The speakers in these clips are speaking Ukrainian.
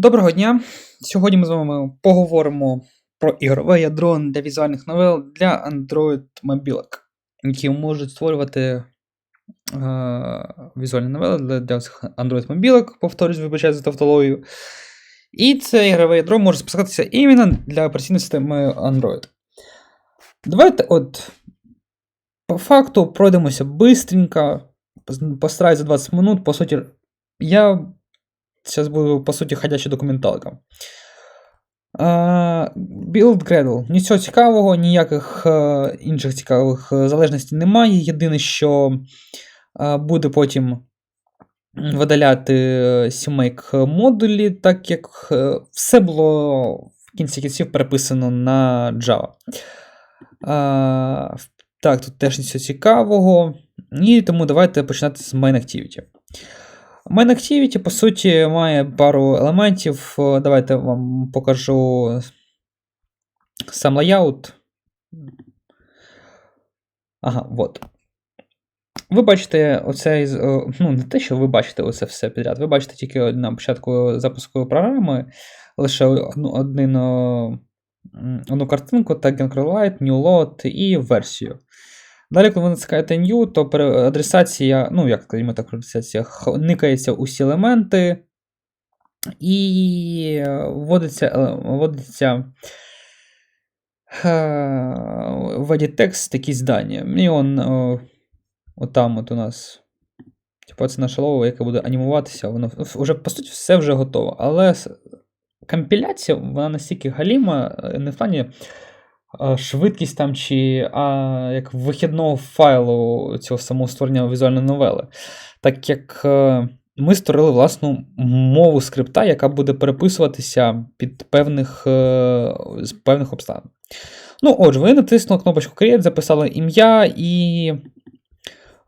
Доброго дня! Сьогодні ми з вами поговоримо про ігрове ядро для візуальних новел для Android мобілок, які можуть створювати е, візуальні новели для, для цих Android мобілок, повторюсь, вибачаю за тавтологію. І це ігрове ядро може спускатися іменно для операційної системи Android. Давайте от по факту пройдемося бистренько, постараюсь за 20 минут. По суті, я Зараз буду, по суті, ходяча документалка. Build Gradle. Нічого цікавого, ніяких uh, інших цікавих uh, залежностей немає. Єдине, що uh, буде потім видаляти CMake модулі, так як все було в кінці кінців переписано на Java. Так, тут теж нічого цікавого. І тому давайте починати з Main Activity. Main Activity, по суті, має пару елементів. Давайте вам покажу сам лайаут. Ага, от. Ви бачите оцей, ну, не те, що ви бачите оце все підряд. Ви бачите тільки на початку запуску програми лише одну одну, одну картинку, Tag Light, New Load і версію. Далі, коли ви натискаєте New, то адресація, ну, як скажімо так, адресація, никається усі елементи, і вводиться вводиться в edit текст якісь дані. І он отам от у нас. Типу, це наше лово, яке буде анімуватися, воно вже, по суті, все вже готово. Але компіляція, вона настільки галіма, не в плані швидкість там чи а, як вихідного файлу цього самого створення візуальної новели. Так як е, ми створили власну мову скрипта, яка буде переписуватися під певних е, з певних обставин. Ну, отже, ви натиснули кнопочку Create, записали ім'я і е,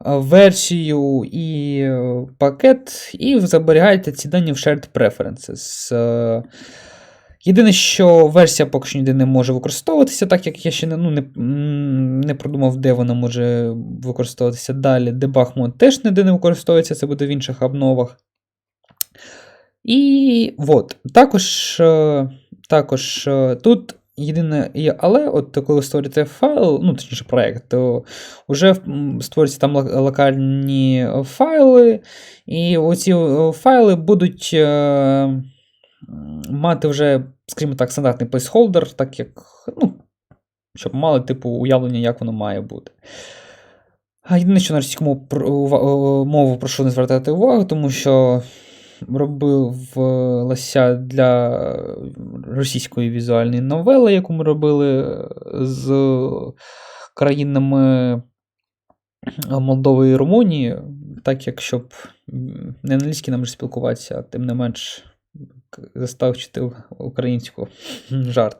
версію і пакет, і зберігаєте ці дані в Shared Preferences. Єдине, що версія поки що ніде не може використовуватися, так як я ще не ну, не, не продумав, де вона може використовуватися далі. Debug мод теж ніде не використовується, це буде в інших обновах. І от, також е, також е, тут єдине є, але от коли ви створюєте файл, ну, точніше проєкт, то вже створюються там локальні файли, і оці е, файли будуть мати вже, скажімо так, стандартний placeholder, так як, ну, щоб мали типу уявлення, як воно має бути. А єдине, що на російську мову прошу не звертати увагу, тому що робив лося для російської візуальної новели, яку ми робили з країнами Молдови і Румунії, так як щоб не англійські нам спілкуватися, а тим не менш застав вчити українську жарт.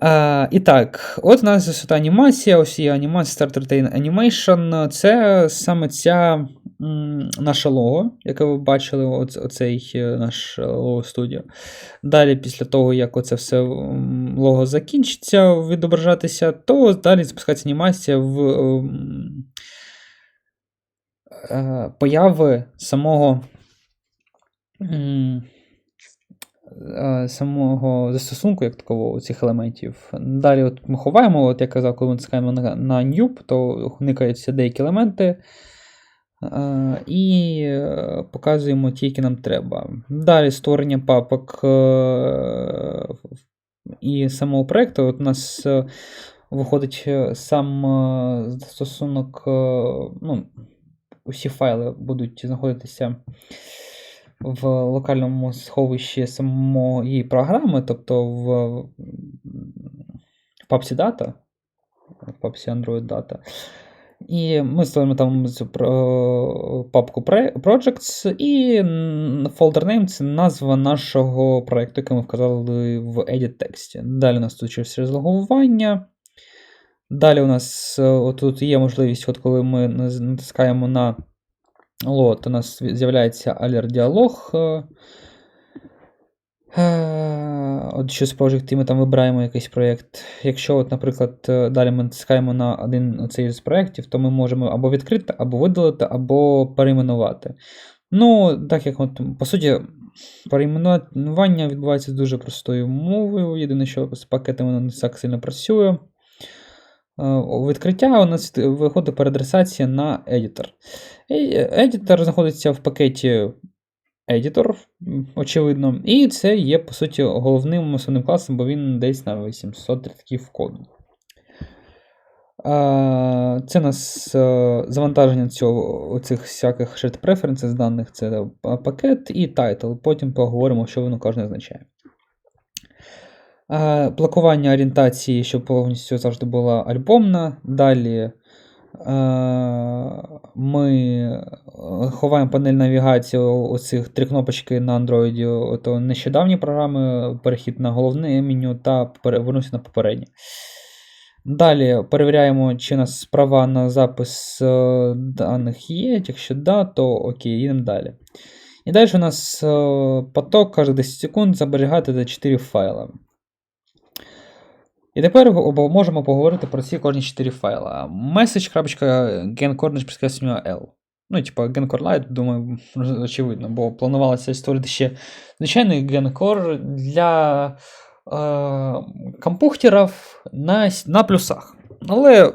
А, І так, от у нас ось анімація, ось є анімація Start Retain Animation. Це саме ця м, наша лого, яке ви бачили, оц, оцей е, наш лого студіо. Далі, після того, як оце все лого закінчиться відображатися, то далі запускається анімація в м, е, появи самого. М, Е, самого застосунку, як такого цих елементів. Далі от ми ховаємо, от я казав, коли ми натискаємо на, на то уникаються деякі елементи. Е, і е, показуємо ті, які нам треба. Далі створення папок і самого проєкту. От У нас виходить сам застосунок, ну, усі файли будуть знаходитися в локальному сховищі самої програми, тобто в в папці Data, в папці Android Data. І ми створимо там папку Projects, і folder name це назва нашого проєкту, який ми вказали в edit тексті. Далі у нас тут через розлогування. Далі у нас тут є можливість, от коли ми натискаємо на От, У нас з'являється алер-діалог. Е, е, от що з Project, ми там вибираємо якийсь проєкт. Якщо, от, наприклад, е, далі ми натискаємо на один цей з проєктів, то ми можемо або відкрити, або видалити, або перейменувати. Ну, так як, от, по суті, Перейменування відбувається дуже простою мовою. Єдине, що з пакетами воно не так сильно працює. Е, відкриття у нас виходить переадресація на едітор. Едітор знаходиться в пакеті Editor, очевидно. І це є, по суті, головним основним класом, бо він десь на 800 рядків коду. Це у нас е, завантаження цього, цих всяких shared preferences даних, це пакет і title. Потім поговоримо, що воно кожне означає. Блокування орієнтації, щоб повністю завжди була альбомна. Далі ми ховаємо панель навігації оцих три кнопочки на Android. То нещодавні програми, перехід на головне меню та повернувся на попереднє. Далі перевіряємо, чи у нас права на запис е, даних є. Якщо да, то окей, їдемо далі. І далі у нас е, поток кожних 10 секунд зберігати до 4 файла. І тепер можемо поговорити про ці кожні 4 файла. Message.gencore L. Ну, типа Gencore Lite, думаю, очевидно, бо планувалося створити ще звичайний Gencore для е, компухтерів на на плюсах. Але,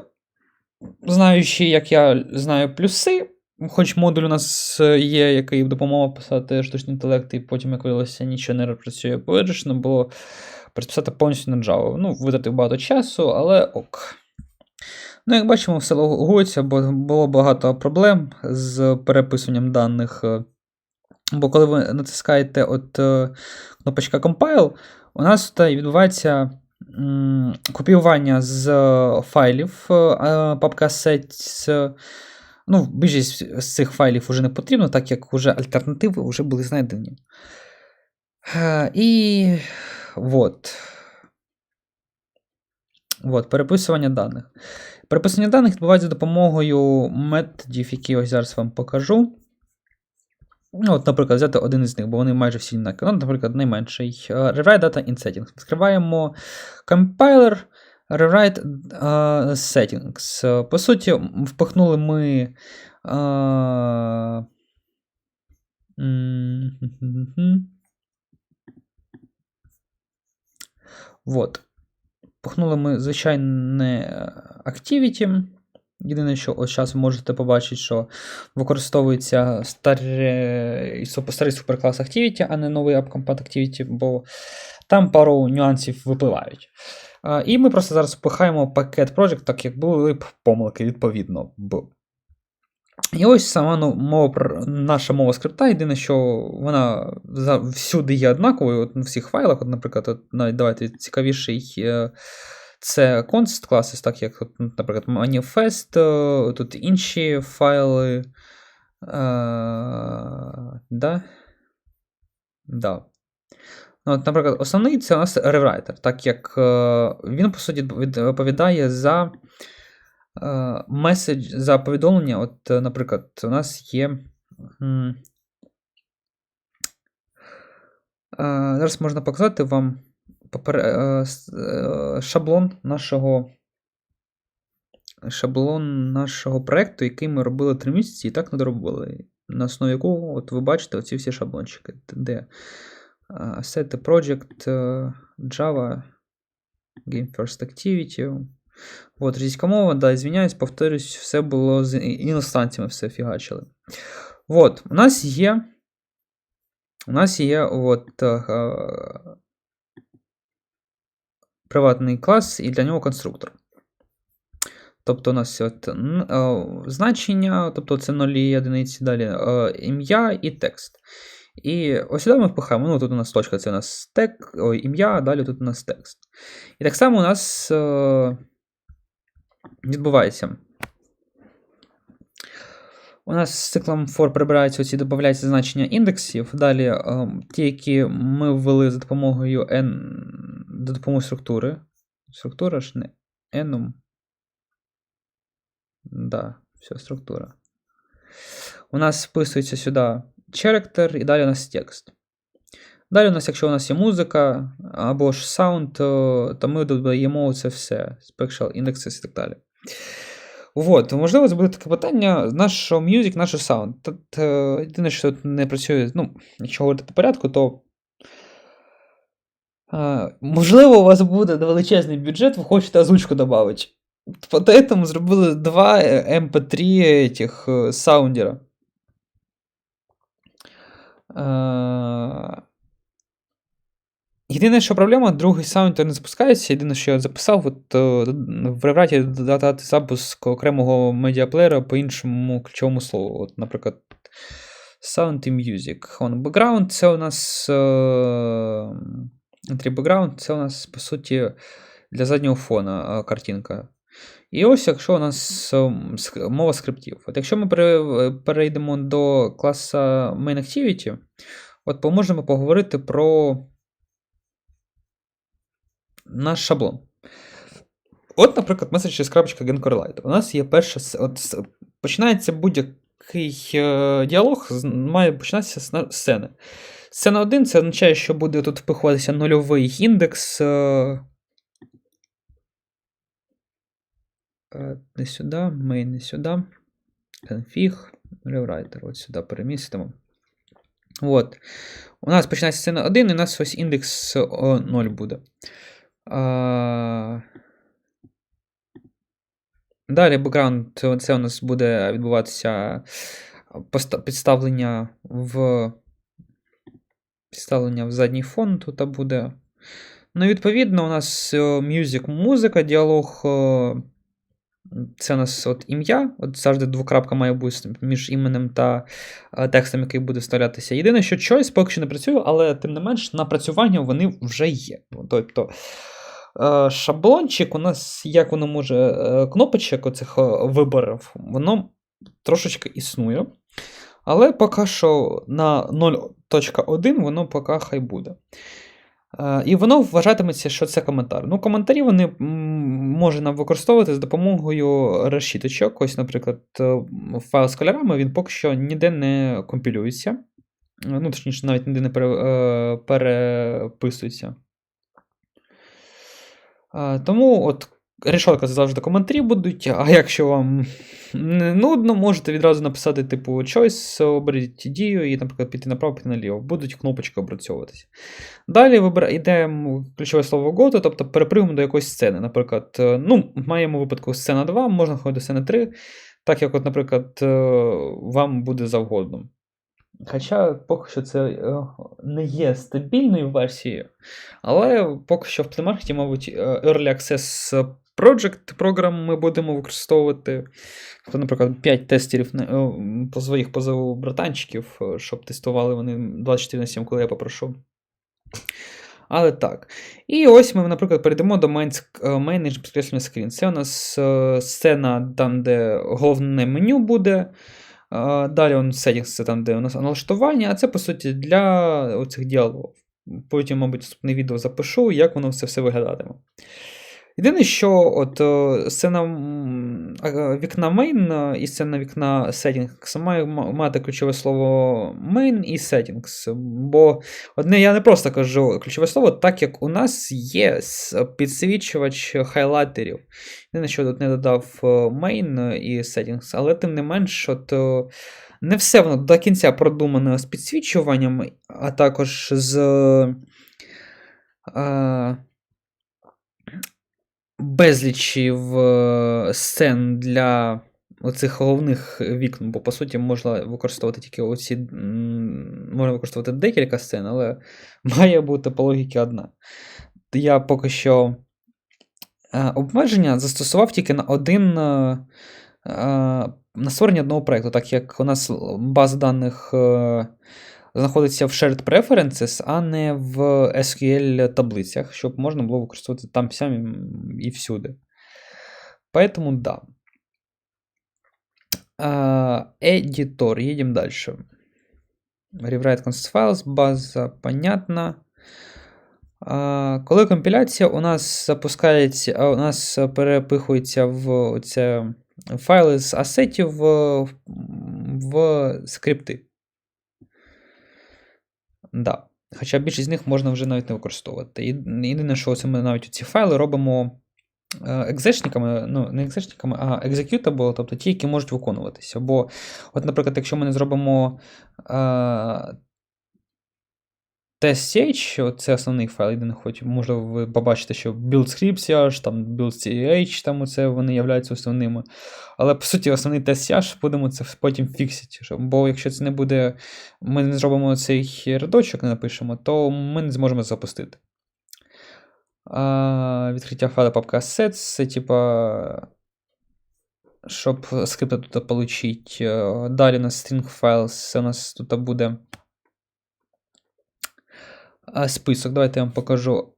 знаючи, як я знаю плюси, хоч модуль у нас є, який допомагав писати штучний інтелект, і потім, як виявилося, нічого не працює вирішено, було переписати повністю на Java. Ну, витратив багато часу, але ок. Ну, як бачимо, все логується, бо було багато проблем з переписуванням даних. Бо коли ви натискаєте от е, кнопочка Compile, у нас тут відбувається копіювання з файлів е, папка sets. Ну, Більшість з цих файлів вже не потрібно, так як вже альтернативи вже були знайдені. Е, і вот. Вот, переписування даних. Переписування даних відбувається за допомогою методів, які ось зараз вам покажу. Ну, от, Наприклад, взяти один із них, бо вони майже всі однакові. Ну, Наприклад, найменший. Rewrite Data in Settings. Відкриваємо Compiler, Rewrite uh, Settings. По суті, впихнули ми. Uh, Вот. Пухнули ми звичайне Activity. Єдине, що ось зараз ви можете побачити, що використовується старий, старий суперклас Activity, а не новий AppCompat Activity, бо там пару нюансів випливають. І ми просто зараз впихаємо пакет Project, так як були б помилки, відповідно. І ось сама ну, мова, наша мова скрипта, єдине, що вона всюди є однаковою от, на всіх файлах. От, Наприклад, от, навіть давайте цікавіший е, це const classes, так як, от, наприклад, Manifest, е, тут інші файли. Е, да? Да. Ну, от, Наприклад, основний це у нас rewriter, так як він, по суті, відповідає за меседж за повідомлення. От, е, наприклад, у нас є. Зараз можна показати вам е, е, шаблон нашого шаблон нашого проєкту, який ми робили 3 місяці і так не доробили. На основі якого от ви бачите оці всі шаблончики, де Set Project, Java, Game First Activity. От, російська мова, да, извиняюсь, повторюсь, все було з іностранцями все фігачили. От, у нас є. У нас є от, а, приватний клас і для нього конструктор. Тобто у нас от, а, значення, тобто це нулі одиниці, далі а, ім'я і текст. І ось сюди ми впихаємо. Ну, тут у нас точка, це у нас тек, ім'я, далі тут у нас текст. І так само у нас відбувається. У нас з циклом for прибираються оці додаються значення індексів. Далі е, ті, які ми ввели за допомогою n, за допомогою структури. Структура ж не enum. Да, все, структура. У нас вписується сюди character і далі у нас текст. Далі у нас, якщо у нас є музика або ж саунд, то, ми додаємо це все, special indexes і так далі. Вот, можливо, це буде таке питання: наш Music, наш саунд. Тут е, єдине, що тут не працює, ну, якщо говорити по порядку, то. е, можливо, у вас буде величезний бюджет, ви хочете озвучку додати. Поэтому зробили два MP3 этих е, саундера. Е, Єдине, що проблема, другий саундер не запускається. Єдине, що я записав, от е, в ревраті додати запуск окремого медіаплеєра по іншому ключовому слову. От, Наприклад, Sound і Music. On background це у нас. е, Entry background це у нас, по суті, для заднього фона е, картинка. І ось якщо у нас мова скриптів. От якщо ми перейдемо до класу Main Activity, от можемо поговорити про наш шаблон. От, наприклад, меседж крапочка GenCorrelate. У нас є перша. От, починається будь-який е, діалог, має починатися з сцени. Сцена 1 це означає, що буде тут впихуватися нульовий індекс. Е, е, не сюди, main не сюди. Config, rewriter, от сюди перемістимо. От. У нас починається сцена 1, і у нас ось індекс 0 буде. Далі бекграунд це у нас буде відбуватися підставлення в підставлення в задній фон тут буде. Ну, відповідно, у нас е, music, музика, діалог. е, Це у нас от ім'я. От завжди двокрапка має бути між іменем та е, текстом, який буде вставлятися. Єдине, що choice поки що не працює, але тим не менш напрацювання вони вже є. Тобто шаблончик у нас, як воно може, е, кнопочок оцих е, виборів, воно трошечки існує. Але поки що на 0.1 воно поки хай буде. Е, І воно вважатиметься, що це коментар. Ну, коментарі вони можна використовувати з допомогою решіточок. Ось, наприклад, е, файл з кольорами він поки що ніде не компілюється. Е, Ну, точніше, навіть ніде не е, переписується. Тому от решетка завжди коментарі будуть. А якщо вам не нудно, можете відразу написати, типу, choice, оберіть дію і, наприклад, піти направо, піти наліво. Будуть кнопочки обрацьовуватися. Далі йдемо ключове слово go, тобто перепригуємо до якоїсь сцени. Наприклад, е, ну, в моєму випадку сцена 2, можна ходити до сцени 3, так як, от, наприклад, е, вам буде завгодно. Хоча поки що це е, не є стабільною версією, але поки що в плеймаркеті, мабуть, е, Early Access Project програм ми будемо використовувати. Тобто, наприклад, 5 тестерів е, по своїх позову братанчиків, щоб тестували вони 24 на 7, коли я попрошу. Але так. І ось ми, наприклад, перейдемо до Manage підкреслення screen. Це у нас сцена, там, де головне меню буде. Далі он settings, там, де у нас налаштування, а це, по суті, для оцих діалогів. Потім, мабуть, наступне відео запишу, як воно все, все виглядатиме. Єдине, що от е, сцена е, вікна main е, і сцена вікна settings має мати ключове слово main і settings. Бо одне я не просто кажу ключове слово, так як у нас є підсвічувач хайлайтерів. Єдине, що тут не додав main і settings, але тим не менш, от, не все воно до кінця продумано з підсвічуванням, а також з. е, безлічів е, сцен для оцих головних вікон, бо по суті можна використовувати тільки оці. Можна використовувати декілька сцен, але має бути по логіки одна. Я поки що е, обмеження застосував тільки на один. е, На створення одного проєкту, так як у нас база даних знаходиться в Shared Preferences, а не в SQL таблицях, щоб можна було використовувати там сям і всюди. Поэтому да. Editor, едем дальше. Rewrite const files, база, понятно. Коли компіляція у нас запускається, у нас перепихується в оце файли з асетів в, в скрипти. Да. Хоча більшість з них можна вже навіть не використовувати. Єдине, що ось ми навіть ці файли робимо е, екзешниками, ну, не екзешниками, а executable, тобто ті, які можуть виконуватися. Бо, от, наприклад, якщо ми не зробимо е, TestCH, це основний файл, єдиний хоч можливо ви побачите, що build там build.ch, там оце вони являються основними. Але по суті, основний TestCH будемо це потім фіксити. Бо якщо це не буде, ми не зробимо цей рядочок, не напишемо, то ми не зможемо запустити. А, Відкриття файлу папка assets, це типа. Щоб скрипта тут отримати. Далі у нас string files, це у нас тут буде список. Давайте я вам покажу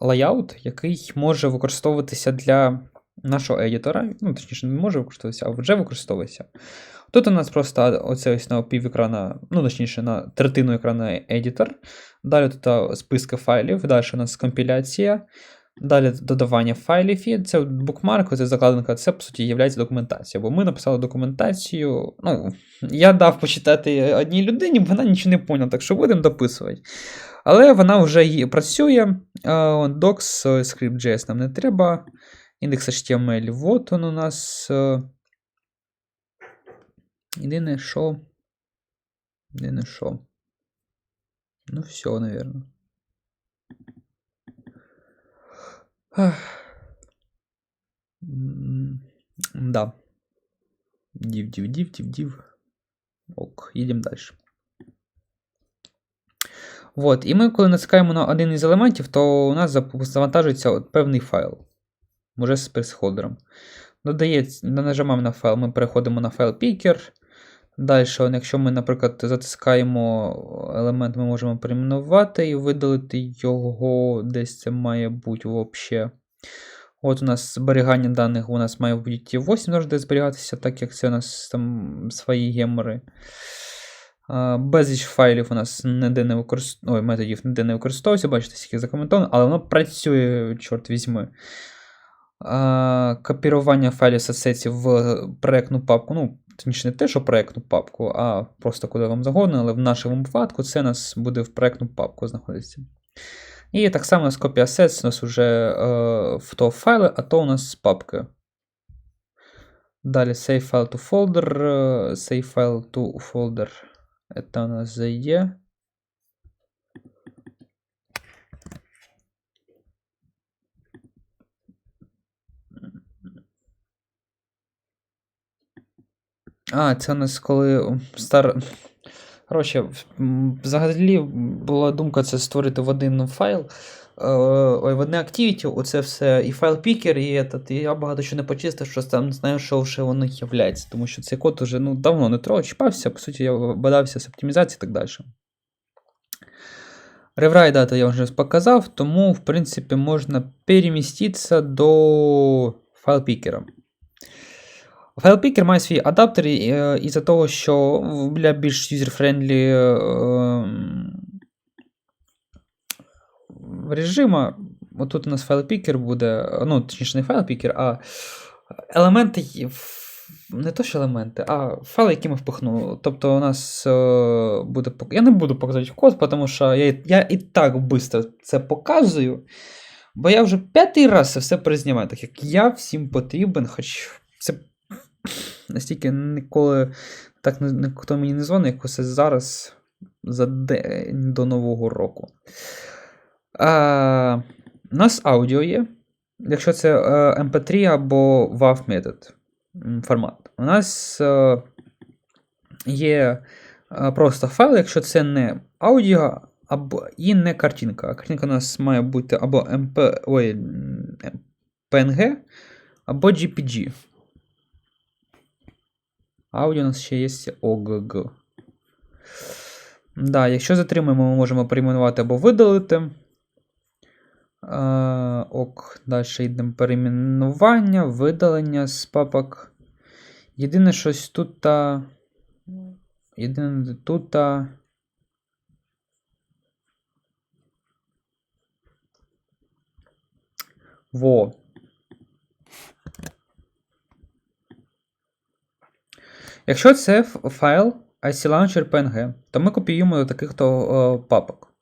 лайаут, який може використовуватися для нашого едітора. Ну, точніше, не може використовуватися, а вже використовується. Тут у нас просто оце ось на пів ну, точніше, на третину екрана едітор. Далі тут списки файлів, далі у нас компіляція. Далі додавання файлів є. Це букмарк, це закладинка, це, по суті, є документація. Бо ми написали документацію. Ну, я дав почитати одній людині, вона нічого не поняла, так що будемо дописувати. Але вона вже працює. Docs, script.js нам не треба. Index.html. Вот он у нас. Е, єдине що. Єдине що. Ну, все, наверное. Да. Див, див, див, див, див. Ок, їдемо далі. Вот. І ми, коли натискаємо на один із елементів, то у нас завантажується от певний файл. Уже з пресхолдером. Додається, нажимаємо на файл, ми переходимо на файл Picker. Далі, якщо ми, наприклад, затискаємо елемент, ми можемо перейменувати і видалити його, десь це має бути взагалі. От у нас зберігання даних у нас має бути 8 завжди зберігатися, так як це у нас там свої гемори. Безліч файлів у нас ніде не ой, методів ніде не використовується, бачите, скільки закоментовано, але воно працює, чорт візьми. Копірування файлів з в проєктну папку. ну, Точніше, не те, що проєктну папку, а просто куди вам загодно, але в нашому випадку це у нас буде в проєктну папку знаходитися. І так само у нас копія assets у нас вже е, в то файли, а то у нас папки. Далі save file to folder, save file to folder. Це у нас зайде. А, це у нас коли стар. Коротше, взагалі була думка це створити в один файл. Е, ой, в одне Activity, оце все і файл пікер, і этот, і я багато що не почистив, що там не знаю, що вже воно являється. Тому що цей код вже ну, давно не трохи чіпався, по суті, я бадався з оптимізацією і так далі. Реврай дата я вже показав, тому, в принципі, можна переміститися до файл пікера. FilePicker має свій адаптер е, із-за того, що для більш юзер-френдлі е, режиму, отут у нас FilePicker буде, ну, точніше, не FilePicker, а елементи. Не то, що елементи, а файли, які ми впихнули. Тобто у нас е, буде. Я не буду показувати код, тому що я я і так швидко це показую. Бо я вже п'ятий раз це все признімаю, так як я всім потрібен, хоч це настільки ніколи так ніхто мені не дзвонить, як ось зараз за день до Нового року. А, У нас аудіо є. Якщо це MP3 е, або WAV метод формат. У нас е, є е, просто файл, якщо це не аудіо або і не картинка. Картинка у нас має бути або MP, ой, PNG, або GPG. Аудіо у нас ще є OGG. Да, Якщо затримуємо, ми можемо перейменувати або видалити. А, ок, далі йдемо перейменування, видалення з папок. Єдине щось тут. Та... Єдине тут. Та... Во. Якщо це файл IC то ми копіюємо до таких то папок.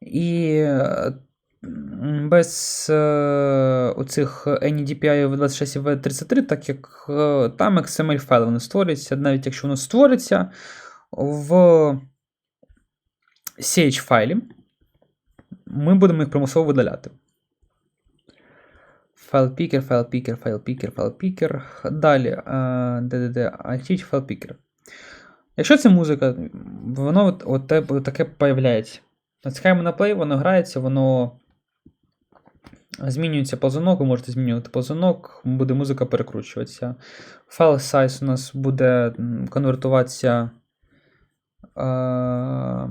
І без е, оцих NDPI 26 і V33, так як е, там XML файли вони створюються, навіть якщо воно створиться в CH файлі, ми будемо їх примусово видаляти. Файл пікер, файл пікер, файл пікер, файл пікер. Далі, е, де, де, де, файл пікер. Якщо це музика, воно от, от, от таке появляється. Натискаємо на play, воно грається, воно змінюється ползунок, ви можете змінювати ползунок, буде музика перекручуватися. Файл size у нас буде конвертуватися. Е,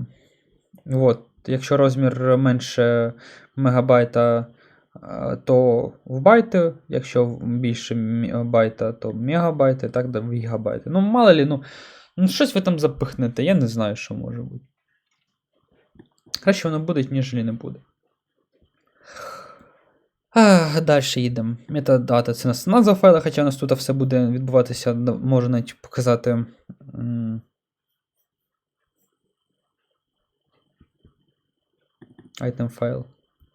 от, якщо розмір менше мегабайта, е, то в байти, якщо більше байта, то мегабайти, так да в гігабайти. Ну, мало лі, ну, ну щось ви там запихнете, я не знаю, що може бути. Краще воно буде, ніж не буде. А, далі їдемо. Метадата це нас назва файла, хоча у нас тут все буде відбуватися, можу навіть показати. Item файл.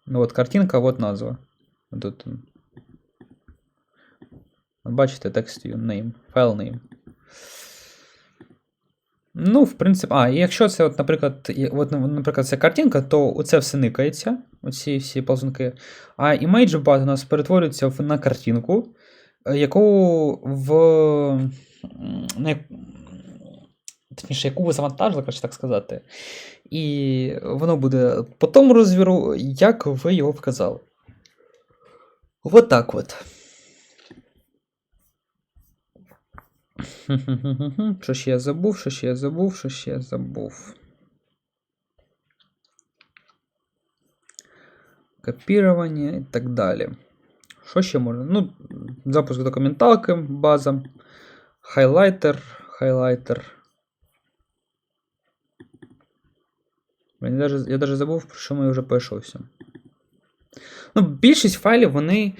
Ну от картинка, от назва. Тут. бачите, текст name, файл name. Ну, в принципі, а, і якщо це, от, наприклад, от, ну, наприклад, це картинка, то оце все никається, оці всі ползунки. А image bar у нас перетворюється на картинку, е, яку в. Точніше, яку ви завантажили, краще так сказати. І воно буде по тому розміру, як ви його вказали. Вот так от. Що ще я забув, що ще я забув, що ще я забув. Копірування і так далі. Що ще можна? Ну, запуск документалки, база, хайлайтер, хайлайтер. Я даже, я даже забув, про що ми вже пишемося. Ну, більшість файлів, вони.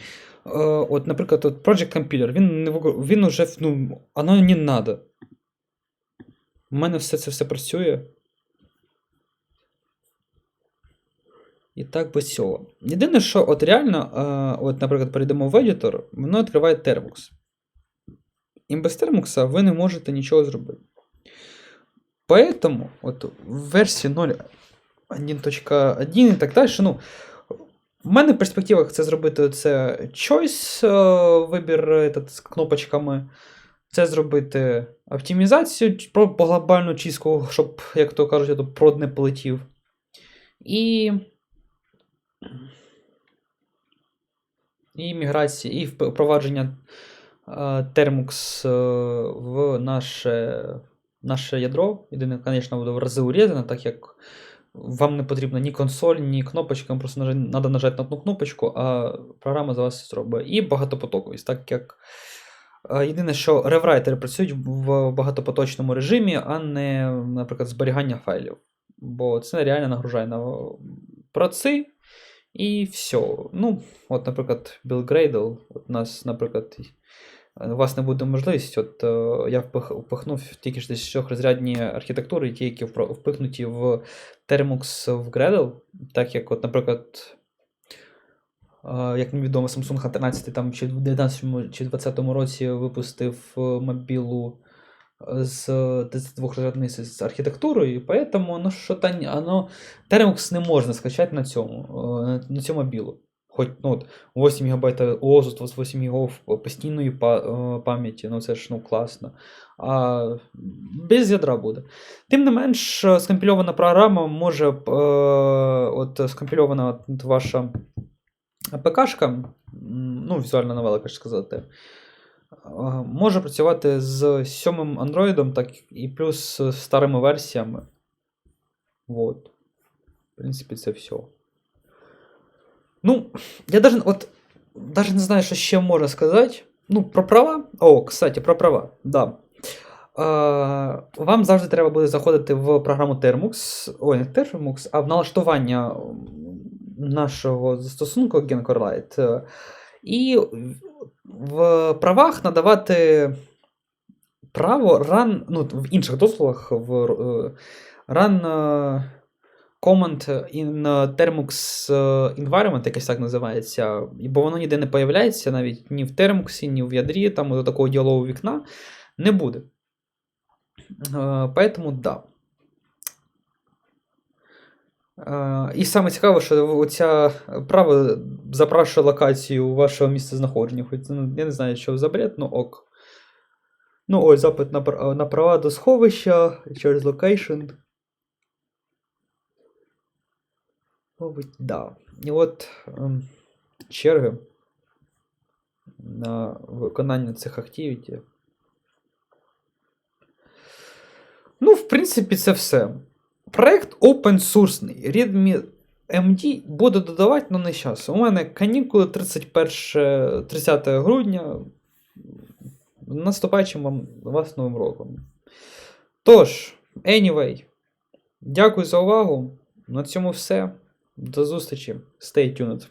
Е, от, наприклад, от Project Compiler, він, не, він уже, ну, оно не надо. У мене все це все працює. І так без цього. Єдине, що от реально, е, от, наприклад, перейдемо в Editor, воно відкриває Termux. І без Termux ви не можете нічого зробити. Поэтому от в версії 0.1.1 і так далі, ну, в мене в перспективах це зробити це choice, е, вибір этот, з кнопочками. Це зробити оптимізацію про глобальну чистку, щоб, як то кажуть, прод не полетів. І. І міграція, і впровадження е, Termux е, в наше, наше ядро. Єдине, звісно, буде в рази урізано, так як вам не потрібна ні консоль, ні кнопочка, вам просто треба нажати на одну кнопочку, а програма за вас все зробить. І багатопотоковість, так як е, єдине, що реврайтери працюють в багатопоточному режимі, а не, наприклад, зберігання файлів. Бо це реально нагружає на проци. І все. Ну, от, наприклад, Bill Gradle, от у нас, наприклад, е, у вас не буде можливість. От е, я впихнув тільки ж десь чотирьохрозрядні архітектури, ті, які впихнуті в Termux в Gradle, так як, от, наприклад, е, як мені відомо, Samsung A13 там чи в 19 чи 20 році випустив е, мобілу з 32-розрядної з з архітектурою, і поэтому ну, що та оно, Termux не можна скачати на цьому, е, на- на цьому білу. Хоч ну, от, 8 ГБ ОЗУ, 8 ГБ постійної е, пам'яті, ну це ж ну, класно. А без ядра буде. Тим не менш, скомпільована програма може, е, от скомпільована от ваша АПКшка, м, ну, візуальна новела, як сказати, е, може працювати з сьомим Android, так і плюс старими версіями. Вот. В принципі, це все. Ну, я даже, от, даже не знаю, що ще можна сказати. Ну, про права. О, кстати, про права. Да. Вам завжди треба буде заходити в програму Termux. Ой, не Termux, а в налаштування нашого застосунку GenCoreLite. Е, І в правах надавати право run, ну, в інших дозволах в е, run е, Command in Termux Environment, якось так називається, бо воно ніде не появляється, навіть ні в Termux, ні в ядрі, там до такого діалогу вікна не буде. Е, Поэтому да. Е, І саме цікаве, що оця право запрашує локацію вашого місця знаходження. Хоч ну, я не знаю, що за бред, ну ок. Ну, ось запит на, на права до сховища через локейшн. Мабуть, да. І от ем, черги на виконання цих активіті. Ну, в принципі, це все. Проект open source. Readme MD буду додавати, але не зараз. У мене канікули 31, 30 грудня. Наступаючим вам вас Новим роком. Тож, anyway, дякую за увагу. На цьому все. До зустрічі. Stay tuned.